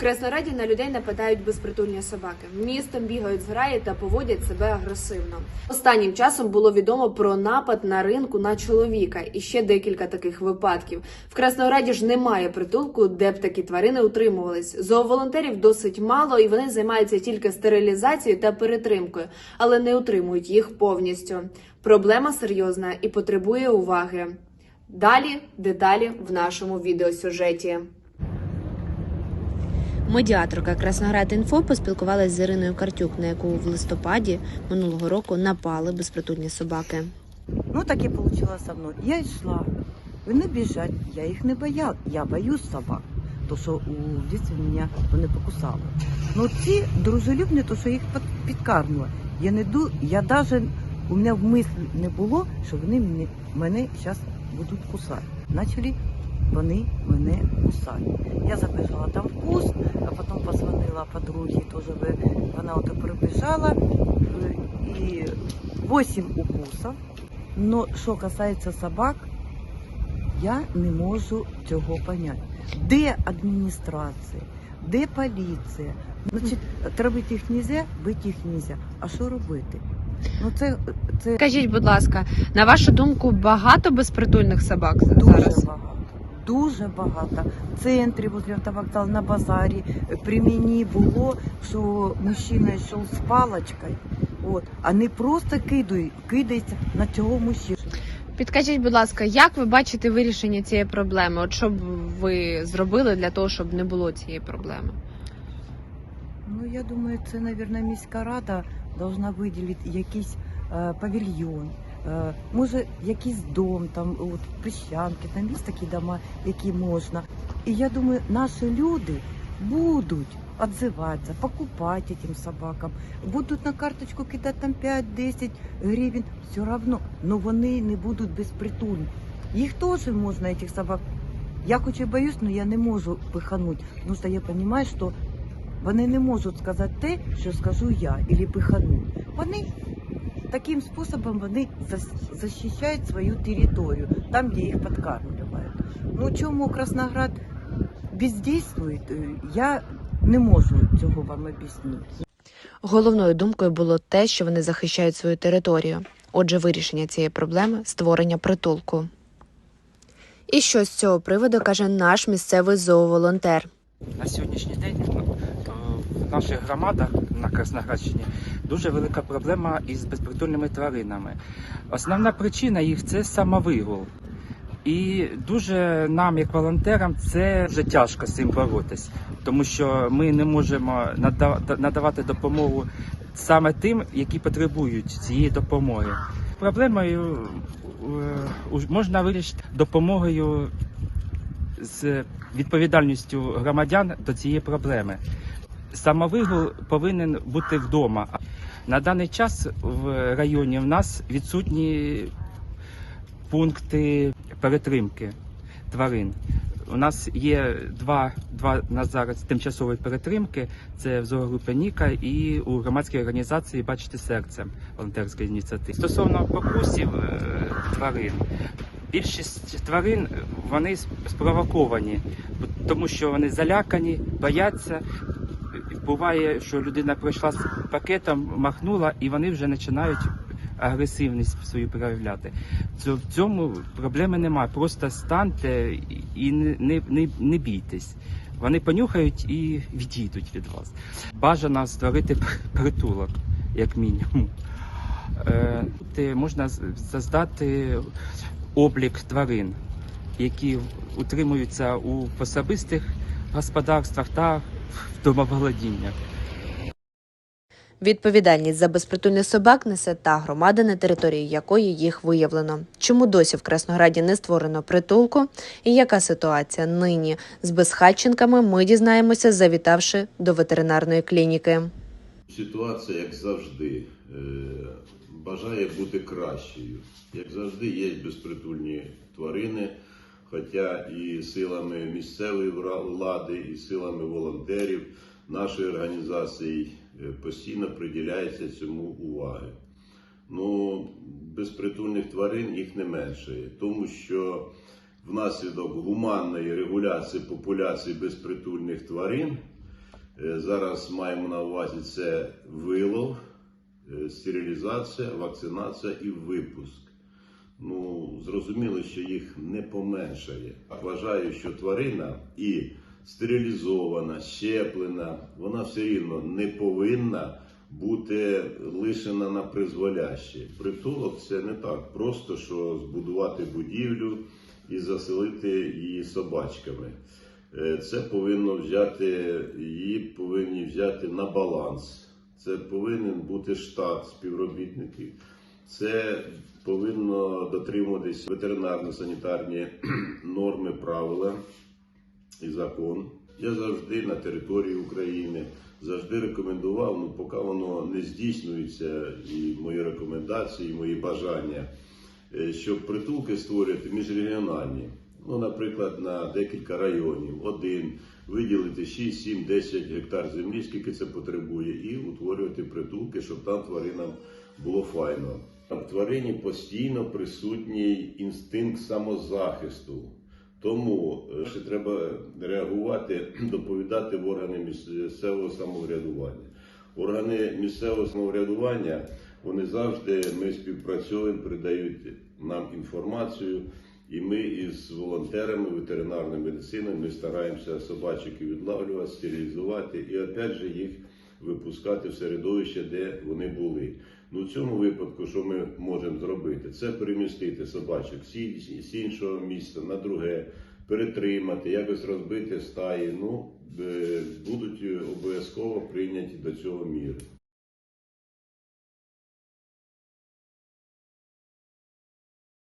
Краснораді на людей нападають безпритульні собаки. Містом бігають зграї та поводять себе агресивно. Останнім часом було відомо про напад на ринку на чоловіка і ще декілька таких випадків. В Краснораді ж немає притулку, де б такі тварини утримувались. Зооволонтерів досить мало, і вони займаються тільки стерилізацією та перетримкою, але не утримують їх повністю. Проблема серйозна і потребує уваги. Далі деталі в нашому відеосюжеті. Медіаторка Красноград Інфо поспілкувалася з Іриною Картюк, на яку в листопаді минулого року напали безпритульні собаки. Ну, так і вийшло со мною. Я йшла, вони біжать, я їх не бояла. Я боюсь собак. То, що у дитинстві мене вони покусали. Ну ці дружелюбні, то що їх під- підкармила. Я не ду, я даже у мене в мислі не було, що вони мене зараз будуть кусати. Начали вони мене кусати. Я забежала там в куст, а потім позвонила ви- вона от прибіжала е, і 8 укусів. Но що касається собак, я не можу цього поняти. Де адміністрація, де поліція? Значить, травити їх нельзя, бити їх нельзя. А що робити? Ну це, це Скажіть, будь ласка, на вашу думку, багато безпритульних собак дуже зараз? багато. Дуже багато. В центрі возле автовокзалу, на базарі при мені було, що мужчина йшов з паличкою, от, а не просто кидає, кидається на цього мужчину. Підкажіть, будь ласка, як ви бачите вирішення цієї проблеми? От що б ви зробили для того, щоб не було цієї проблеми? Ну, я думаю, це, мабуть, міська рада повинна виділити якийсь е, павільйон. Е, може, якийсь дом, там, от, піщанки, там є такі дома, які можна. І я думаю, наші люди будуть відзиватися, покупати цим собакам, будуть на карточку кидати там 5-10 гривень, все одно, але вони не будуть безпритульні. Їх теж можна, цих собак. Я хоч і боюсь, але я не можу пиханути, тому що я розумію, що вони не можуть сказати те, що скажу я, або пихану. Вони таким способом вони захищають свою територію, там, де їх підкармлюють. Ну чому Красноград бездействує, е, я не можу цього вам об'яснити. Головною думкою було те, що вони захищають свою територію. Отже, вирішення цієї проблеми створення притулку. І що з цього приводу каже наш місцевий зооволонтер. На сьогоднішній день наших громадах на Красноградщині дуже велика проблема із безпритульними тваринами. Основна причина їх це самовигул. І дуже нам, як волонтерам, це вже тяжко з цим боротись, тому що ми не можемо надавати допомогу саме тим, які потребують цієї допомоги. Проблемою е, можна вирішити допомогою з відповідальністю громадян до цієї проблеми. Самовигул повинен бути вдома. На даний час в районі в нас відсутні пункти перетримки тварин. У нас є два, два на зараз тимчасові перетримки. Це в зоогрупі Ніка і у громадській організації Бачите серце волонтерської ініціативи. Стосовно покусів е, тварин, більшість тварин вони спровоковані, тому що вони залякані, бояться. Буває, що людина прийшла з пакетом, махнула, і вони вже починають агресивність свою проявляти. В цьому проблеми немає. Просто станьте і не, не, не, бійтесь. Вони понюхають і відійдуть від вас. Бажано створити притулок, як мінімум. Е, можна з- создати облік тварин, які утримуються у особистих господарствах та в домоволодіннях. Відповідальність за безпритульних собак несе та громада, на території якої їх виявлено. Чому досі в Краснограді не створено притулку? І яка ситуація нині з безхатченками? Ми дізнаємося, завітавши до ветеринарної клініки. Ситуація, як завжди, е, бажає бути кращою. Як завжди, є безпритульні тварини, хоча і силами місцевої влади, і силами волонтерів нашої організації е, постійно приділяється цьому уваги. Ну, безпритульних тварин їх не меншає, тому що внаслідок гуманної регуляції популяції безпритульних тварин Е, Зараз маємо на увазі це вилов, е, стерилізація, вакцинація і випуск. Ну, зрозуміло, що їх не поменшає. Вважаю, що тварина і стерилізована, щеплена, вона все рівно не повинна бути лишена на призволяще. Притулок це не так просто, що збудувати будівлю і заселити її собачками. Е, Це повинно взяти, її повинні взяти на баланс. Це повинен бути штат співробітників. Це повинно дотримуватись ветеринарно-санітарні норми, правила і закон. Я завжди на території України завжди рекомендував, ну поки воно не здійснюється, і мої рекомендації, і мої бажання, е, щоб притулки створювати міжрегіональні. Ну, наприклад, на декілька районів, один, виділити 6, 7, 10 гектар землі, скільки це потребує, і утворювати притулки, щоб там тваринам було файно. В тварині постійно присутній інстинкт самозахисту. Тому е, ще треба реагувати, доповідати в органи місцевого самоврядування. Органи місцевого самоврядування вони завжди ми співпрацюємо, передають нам інформацію, і ми із волонтерами ветеринарної медицини ми стараємося собачок відлавлювати, стерилізувати і опять же їх випускати в середовище, де вони були. Ну, в цьому випадку, що ми можемо зробити, це перемістити собачок з іншого міста на друге, перетримати, якось розбити стаї. Ну, е, будуть обов'язково прийняті до цього міри.